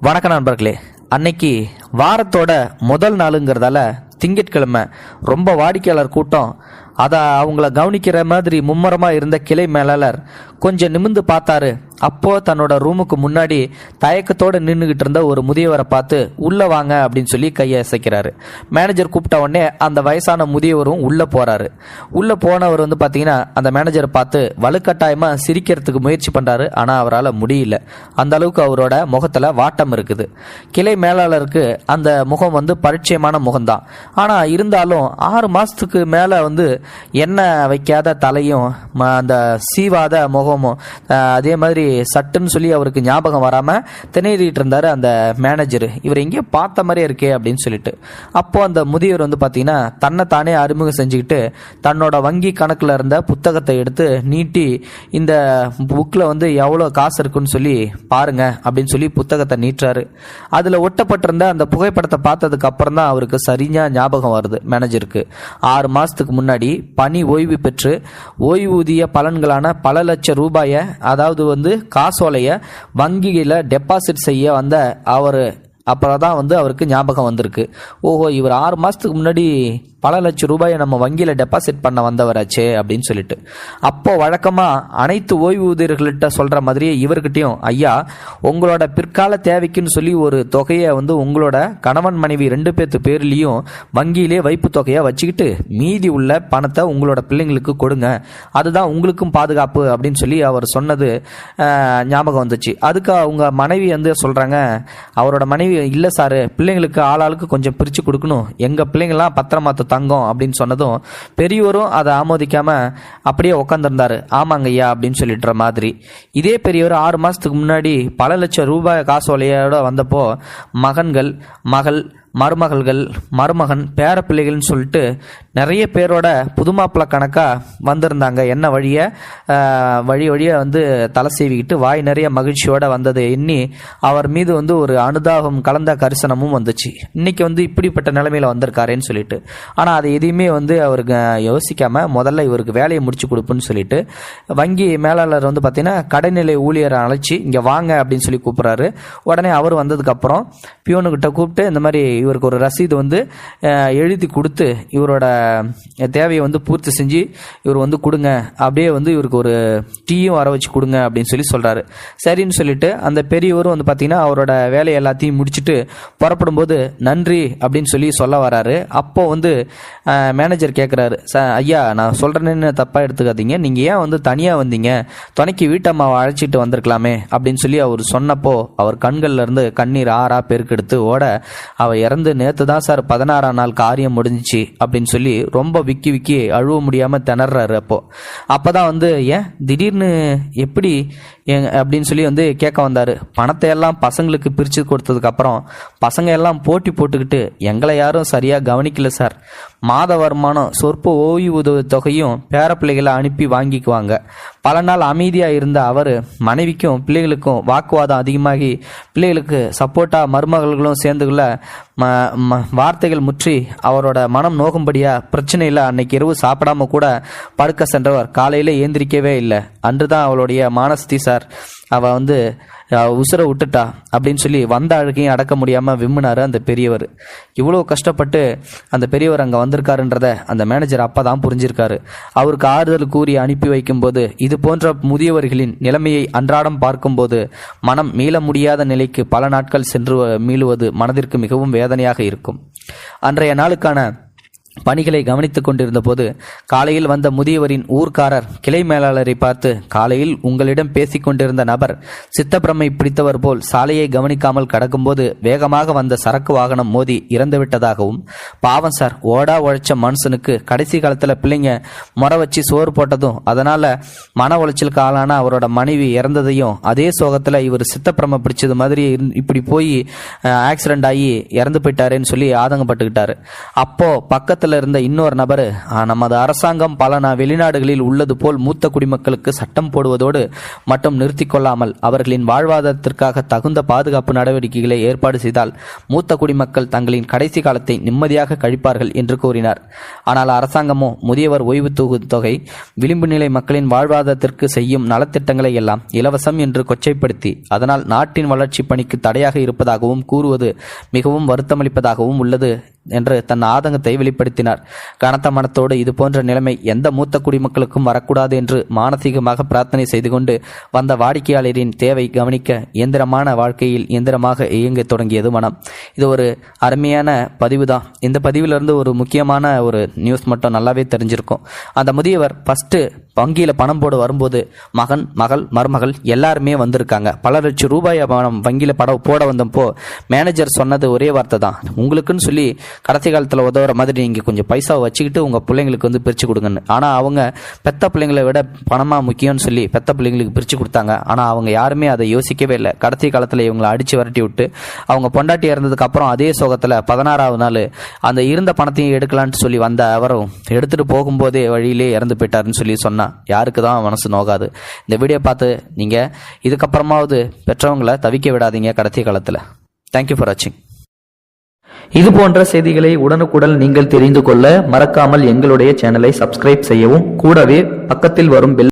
வணக்கம் நண்பர்களே. அன்னைக்கு வாரத்தோட முதல் நாளுங்கிறதால திங்கட்கிழமை ரொம்ப வாடிக்கையாளர் கூட்டம். அதை அவங்கள கவனிக்கிற மாதிரி மும்முரமாக இருந்த கிளை மேலாளர் கொஞ்சம் நிமிந்து பார்த்தாரு. அப்போ தன்னோட ரூமுக்கு முன்னாடி தயக்கத்தோட நின்றுகிட்டு இருந்த ஒரு முதியவரை பார்த்து உள்ள வாங்க அப்படின்னு சொல்லி கையை அசைக்கிறாரு. மேனேஜர் கூப்பிட்ட உடனே அந்த வயசான முதியவரும் உள்ள போறாரு. உள்ள போனவர் வந்து பாத்தீங்கன்னா அந்த மேனேஜரை பார்த்து வலுக்கட்டாயமா சிரிக்கிறதுக்கு முயற்சி பண்றாரு. ஆனா அவரால் முடியல. அந்த அளவுக்கு அவரோட முகத்துல வாட்டம் இருக்குது. கிளை மேலாளருக்கு அந்த முகம் வந்து பரிச்சயமான முகம்தான். ஆனா இருந்தாலும் ஆறு மாசத்துக்கு மேல வந்து எண்ணெய் வைக்காத தலையும் ம- அந்த சீவாத முகம் அஹ், அதே மாதிரி சட்டுன்னு சொல்லி அவருக்கு ஞாபகம் வராம திணறிட்டு இருந்தார் அந்த மேனேஜர் இவர் எங்கேயோ பார்த்த மாதிரியே இருக்கே அப்படின்னு சொல்லிட்டு. அப்போ அந்த முதியவர் வந்து பார்த்தீங்கன்னா தன்னை தானே அறிமுகம் செஞ்சுக்கிட்டு தன்னோட வங்கி கணக்கில் இருந்த புத்தகத்தை எடுத்து நீட்டி இந்த புக்கில் வந்து எவ்வளோ காசு இருக்குன்னு சொல்லி பாருங்க அப்படின்னு சொல்லி புத்தகத்தை நீட்டுறாரு. அதில் ஒட்டப்பட்டிருந்த அந்த புகைப்படத்தை பார்த்ததுக்கு அப்புறம் தான் அவருக்கு சரியாக ஞாபகம் வருது மேனேஜருக்கு ஆறு மாதத்துக்கு முன்னாடி பணி ஓய்வு பெற்று ஓய்வூதிய பலன்களான பல லட்சம் ரூபாயை அதாவது வந்து காசோலையை வங்கியில் டெபாசிட் செய்ய வந்த அவர் அப்புறம் தான் வந்து அவருக்கு ஞாபகம் வந்திருக்கு. ஓஹோ இவர் ஆறு மாதத்துக்கு முன்னாடி பல லட்சம் ரூபாயை நம்ம வங்கியில் டெபாசிட் பண்ண வந்தவராச்சே அப்படின்னு சொல்லிட்டு. அப்போ வழக்கமாக அனைத்து ஓய்வூதியர்கள்ட்ட சொல்கிற மாதிரியே இவர்கிட்டையும் ஐயா உங்களோட பிற்கால தேவைக்குன்னு சொல்லி ஒரு தொகையை வந்து உங்களோட கணவன் மனைவி ரெண்டு பேர்த்து பேர்லேயும் வங்கியிலே வைப்பு தொகையாக வச்சுக்கிட்டு மீதி உள்ள பணத்தை உங்களோட பிள்ளைங்களுக்கு கொடுங்க. அதுதான் உங்களுக்கும் பாதுகாப்பு அப்படின்னு சொல்லி அவர் சொன்னது ஞாபகம் வந்துச்சு. அதுக்கு அவங்க மனைவி வந்து சொல்கிறாங்க அவரோட மனைவி இல்லை சார் பிள்ளைங்களுக்கு ஆளாளுக்கு கொஞ்சம் பிரித்து கொடுக்கணும். எங்கள் பிள்ளைங்களாம் பத்திரமாத்த தங்கம் அப்படின்னு சொன்னதும் பெரியவரும் அதை ஆமோதிக்காம அப்படியே உட்காந்துருந்தாரு ஆமாங்க ஐயா அப்படின்னு சொல்லிட்டுற மாதிரி. இதே பெரியவர் ஆறு மாதத்துக்கு முன்னாடி பல லட்சம் ரூபாய் காசோலையோட வந்தப்போ மகன்கள் மகள் மருமகள்கள் மருமகன் பேரப்பிள்ளைகள்னு சொல்லிட்டு நிறைய பேரோட புதுமாப்பிள்ள கணக்காக வந்திருந்தாங்க. என்ன வழியை? வழி வழியாக வந்து தலை சீவிக்கிட்டு வாய் நிறைய மகிழ்ச்சியோடு வந்ததை. எண்ணி அவர் மீது வந்து ஒரு அனுதாபம் கலந்த கரிசனமும் வந்துச்சு. இன்றைக்கி வந்து இப்படிப்பட்ட நிலைமையில் வந்திருக்காருன்னு சொல்லிட்டு. ஆனால் அதை எதையுமே வந்து அவருக்கு யோசிக்காமல் முதல்ல இவருக்கு வேலையை முடிச்சு கொடுப்புன்னு சொல்லிட்டு வங்கி மேலாளர் வந்து பார்த்திங்கன்னா கடைநிலை ஊழியரை அழைச்சி இங்கே வாங்க அப்படின்னு சொல்லி கூப்பிட்றாரு. உடனே அவர் வந்ததுக்கப்புறம் பியூனுக்கிட்ட கூப்பிட்டு இந்த மாதிரி இவருக்கு ஒரு ரசீது வந்து எழுதி கொடுத்து இவரோட தேவையை வந்து பூர்த்தி செஞ்சு இவர் வந்து கொடுங்க அப்படியே வந்து இவருக்கு ஒரு டீயும் வர வச்சு கொடுங்க அப்படின்னு சொல்லி சொல்கிறாரு சரின்னு சொல்லிட்டு அந்த பெரியவரும் வந்து பார்த்தீங்கன்னா அவரோட வேலையை எல்லாத்தையும் முடிச்சுட்டு புறப்படும்போது நன்றி அப்படின்னு சொல்லி சொல்ல வராரு. அப்போ வந்து மேனேஜர் கேட்குறாரு ச ஐயா நான் சொல்கிறேன்னு தப்பாக எடுத்துக்காதீங்க. நீங்கள் ஏன் வந்து தனியாக வந்தீங்க? துணைக்கு வீட்டம்மாவை அழைச்சிட்டு வந்திருக்கலாமே. அப்படின்னு சொல்லி அவர் சொன்னப்போ அவர் கண்கள்லேருந்து கண்ணீர் ஆறா பெருக்கெடுத்து ஓட அவ இறந்து நேத்து தான் சார் பதினாறாம் நாள் காரியம் முடிஞ்சிச்சு அப்படின்னு சொல்லி ரொம்ப விக்கி விக்கி அழுவ முடியாம திணறாரு அப்போ. அப்பதான் வந்து ஏன்? திடீர்னு எப்படி அப்படின்னு சொல்லி வந்து கேட்க வந்தாரு. பணத்தை எல்லாம் பசங்களுக்கு பிரிச்சு கொடுத்ததுக்கு அப்புறம் பசங்க எல்லாம் போட்டி போட்டுக்கிட்டு எங்களை யாரும் சரியா கவனிக்கல சார். மாத வருமானம் சொற்ப ஓய்வூதிய தொகையும் பேரப்பிள்ளைகளை அனுப்பி வாங்கிக்குவாங்க. பல நாள் அமைதியா இருந்த அவர் மனைவிக்கும் பிள்ளைகளுக்கும் வாக்குவாதம் அதிகமாகி பிள்ளைகளுக்கு சப்போர்ட்டா மருமகள்களும் சேர்ந்துக்குள்ள வார்த்தைகள் முற்றி அவரோட மனம் நோகும்படியா பிரச்சனை இல்லை அன்னைக்கு இரவு சாப்பிடாம கூட படுக்க சென்றவர். காலையில ஏந்திரிக்கவே இல்லை. அன்றுதான் அவளுடைய மானஸ்தி சார். அவ வந்து உசுரை விட்டுட்டா அப்படின்னு சொல்லி வந்த அழுகையும் அடக்க முடியாமல் விம்முனார் அந்த பெரியவர். இவ்வளோ கஷ்டப்பட்டு அந்த பெரியவர் அங்கே வந்திருக்காருன்றத அந்த மேனேஜர் அப்போ தான் புரிஞ்சிருக்காரு. அவருக்கு ஆறுதல் கூறி அனுப்பி வைக்கும்போது இது போன்ற முதியவர்களின் நிலைமையை அன்றாடம் பார்க்கும்போது மனம் மீள முடியாத நிலைக்கு பல நாட்கள் சென்று மீளுவது மனதிற்கு மிகவும் வேதனையாக இருக்கும். அன்றைய நாளுக்கான பணிகளை கவனித்துக் கொண்டிருந்த போது காலையில் வந்த முதியவரின் ஊர்க்காரர் கிளை மேலாளரை பார்த்து காலையில் உங்களிடம் பேசிக் கொண்டிருந்த நபர் சித்தப்பிரமை பிடித்தவர் போல் சாலையை கவனிக்காமல் கடக்கும்போது வேகமாக வந்த சரக்கு வாகனம் மோதி இறந்துவிட்டதாகவும் பாவம் சார் ஓடா உழைச்ச மனுஷனுக்கு கடைசி காலத்துல பிள்ளைங்க முறை வச்சு சோறு போட்டதும் அதனால மன உளைச்சலுக்கு ஆளான அவரோட மனைவி இறந்ததையும் அதே சோகத்துல இவர் சித்தப்பிரமை பிடிச்சது மாதிரி இப்படி போய் ஆக்சிடென்ட் ஆகி இறந்து போயிட்டாரேன்னு சொல்லி ஆதங்கப்பட்டுக்கிட்டாரு. அப்போ பக்கத்து பக்கத்தில் இருந்த இன்னொரு நபர் நமது அரசாங்கம் பல வெளிநாடுகளில் உள்ளது போல் மூத்த குடிமக்களுக்கு சட்டம் போடுவதோடு மட்டும் நிறுத்தி கொள்ளாமல் அவர்களின் வாழ்வாதாரத்திற்காக தகுந்த பாதுகாப்பு நடவடிக்கைகளை ஏற்பாடு செய்தால் மூத்த குடிமக்கள் தங்களின் கடைசி காலத்தை நிம்மதியாக கழிப்பார்கள் என்று கூறினார். ஆனால் அரசாங்கமோ முதியவர் ஓய்வு தொகு- தொகை விளிம்பு நிலை மக்களின் வாழ்வாதாரத்திற்கு செய்யும் நலத்திட்டங்களை எல்லாம் இலவசம் என்று கொச்சைப்படுத்தி அதனால் நாட்டின் வளர்ச்சி பணிக்கு தடையாக இருப்பதாகவும் கூறுவது மிகவும் வருத்தமளிப்பதாகவும் உள்ளது என்று தன் ஆதங்கத்தை வெளிப்படுத்தினார். கனத்த மனத்தோடு இது போன்ற நிலைமை எந்த மூத்த குடிமக்களுக்கும் வரக்கூடாது என்று மானசீகமாக பிரார்த்தனை செய்து கொண்டு வந்த வாடிக்கையாளரின் தேவை கவனிக்க இயந்திரமான வாழ்க்கையில் இயந்திரமாக இயங்க தொடங்கியது மனம். இது ஒரு அருமையான பதிவு தான் இந்த பதிவிலிருந்து ஒரு முக்கியமான ஒரு நியூஸ் மட்டும் நல்லாவே தெரிஞ்சிருக்கும். அந்த முதியவர் ஃபஸ்ட்டு வங்கியில் பணம் போட வரும்போது மகன் மகள் மருமகள் எல்லாருமே வந்திருக்காங்க. பல லட்சம் ரூபாய் பணம் வங்கியில் படம் போட வந்தப்போ மேனேஜர் சொன்னது ஒரே வார்த்தை தான். உங்களுக்குன்னு சொல்லி கடைசி காலத்தில் உதவுற மாதிரி நீங்கள் கொஞ்சம் பைசா வச்சுக்கிட்டு உங்கள் பிள்ளைங்களுக்கு வந்து பிரித்து கொடுங்கன்னு. ஆனால் அவங்க பெத்த பிள்ளைங்களை விட பணமாக முக்கியம்னு சொல்லி பெத்த பிள்ளைங்களுக்கு பிரித்து கொடுத்தாங்க. ஆனால் அவங்க யாருமே அதை யோசிக்கவே இல்லை. கடைசி காலத்தில் இவங்களை அடித்து விரட்டி விட்டு அவங்க பொண்டாட்டி இறந்ததுக்கு அப்புறம் அதே சோகத்தில் பதினாறாவது நாள் அந்த இருந்த பணத்தையும் எடுக்கலான்ட்டு சொல்லி வந்த அவரும் எடுத்துகிட்டு போகும்போதே வழியிலே இறந்து போயிட்டாருன்னு சொல்லி சொன்னார் யாருக்கு தான் மனசு நோகாது. இந்த வீடியோ பார்த்து நீங்கள் இதுக்கப்புறமாவது பெற்றவங்களை தவிக்க விடாதீங்க கடைசி காலத்தில். தேங்க்யூ ஃபார் வாட்சிங் இது போன்ற செய்திகளை உடனுக்குடன் நீங்கள் தெரிந்து கொள்ள மறக்காமல் எங்களுடைய சேனலை சப்ஸ்கிரைப் செய்யவும். கூடவே பக்கத்தில் வரும் பெல்